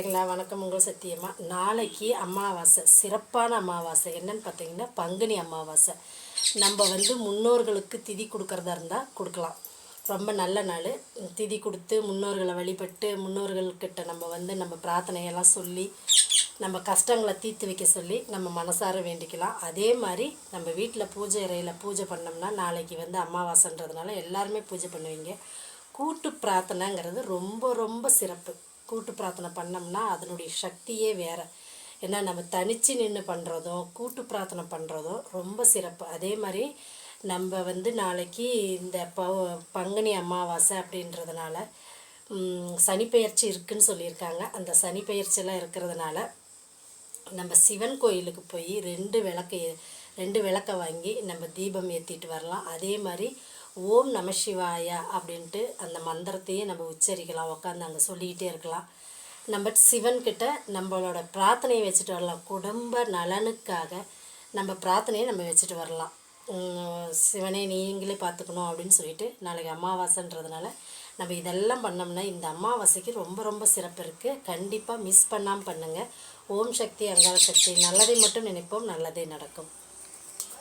சரிங்களா வணக்கம் உங்கள் சத்தியம்மா நாளைக்கு அமாவாசை சிறப்பான அமாவாசை. என்னன்னு பார்த்தீங்கன்னா பங்குனி அமாவாசை. நம்ம வந்து முன்னோர்களுக்கு திதி கொடுக்கறதா இருந்தால் கொடுக்கலாம். ரொம்ப நல்ல நாள். திதி கொடுத்து முன்னோர்களை வழிபட்டு முன்னோர்கள்கிட்ட நம்ம வந்து நம்ம பிரார்த்தனையெல்லாம் சொல்லி நம்ம கஷ்டங்களை தீர்த்து வைக்க சொல்லி நம்ம மனசார வேண்டிக்கலாம். அதே மாதிரி நம்ம வீட்டில் பூஜை அறையில் பூஜை பண்ணோம்னா நாளைக்கு வந்து அமாவாசைன்றதுனால எல்லாருமே பூஜை பண்ணுவீங்க. கூட்டு பிரார்த்தனைங்கிறது ரொம்ப ரொம்ப சிறப்பு. கூட்டு பிரார்த்தனை பண்ணோம்னா அதனுடைய சக்தியே வேறு. ஏன்னா நம்ம தனித்து நின்று பண்ணுறதும் கூட்டு பிரார்த்தனை பண்ணுறதும் ரொம்ப சிறப்பு. அதே மாதிரி நம்ம வந்து நாளைக்கு இந்த ப பங்குனி அமாவாசை அப்படின்றதுனால சனிப்பெயர்ச்சி இருக்குன்னு சொல்லியிருக்காங்க. அந்த சனிப்பெயர்ச்சியெலாம் இருக்கிறதுனால நம்ம சிவன் கோயிலுக்கு போய் ரெண்டு விளக்கு ரெண்டு விளக்க வாங்கி நம்ம தீபம் ஏற்றிட்டு வரலாம். அதே மாதிரி ஓம் நம சிவாயா அப்படின்ட்டு அந்த மந்திரத்தையே நம்ம உச்சரிக்கலாம் உட்காந்து அங்கே சொல்லிக்கிட்டே இருக்கலாம். நம்ம சிவன்கிட்ட நம்மளோட பிரார்த்தனையை வச்சுட்டு வரலாம். குடும்ப நலனுக்காக நம்ம பிரார்த்தனையை நம்ம வச்சுட்டு வரலாம். சிவனே நீங்களே பார்த்துக்கணும் அப்படின்னு சொல்லிட்டு நாளைக்கு அமாவாசைன்றதுனால நம்ம இதெல்லாம் பண்ணோம்னா இந்த அமாவாசைக்கு ரொம்ப ரொம்ப சிறப்பு இருக்குது கண்டிப்பாக மிஸ் பண்ணாமல் பண்ணுங்கள் ஓம் சக்தி அங்காள சக்தி நல்லதை மட்டும் நினைப்போம் நல்லதே நடக்கும்.